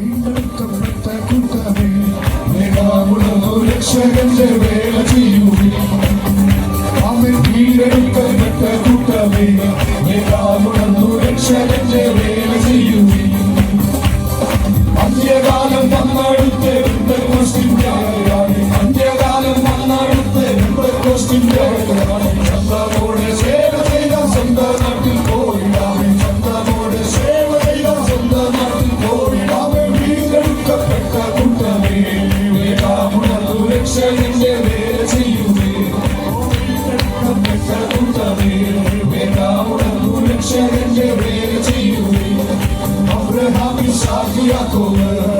വീണ്ടെടുക്കപ്പെട്ട കൂട്ടമേ മേഘാമുളന്നു രക്ഷകന്റെ വേല ചെയ്യുവിൻ അവൻ വീണ്ടെടുക്കപ്പെട്ട കൂട്ടമേ മേഘാമുളന്നു രക്ഷകന്റെ വേല ചെയ്യുവിൻ അന്ത്യകാലം വന്നടുത്ത് ക്വസ്റ്റിന്റെയാണ് അന്ത്യകാലം വന്നടുത്ത് ക്വസ്റ്റിന്റെയാണ് രക്ഷകന്റെ വേല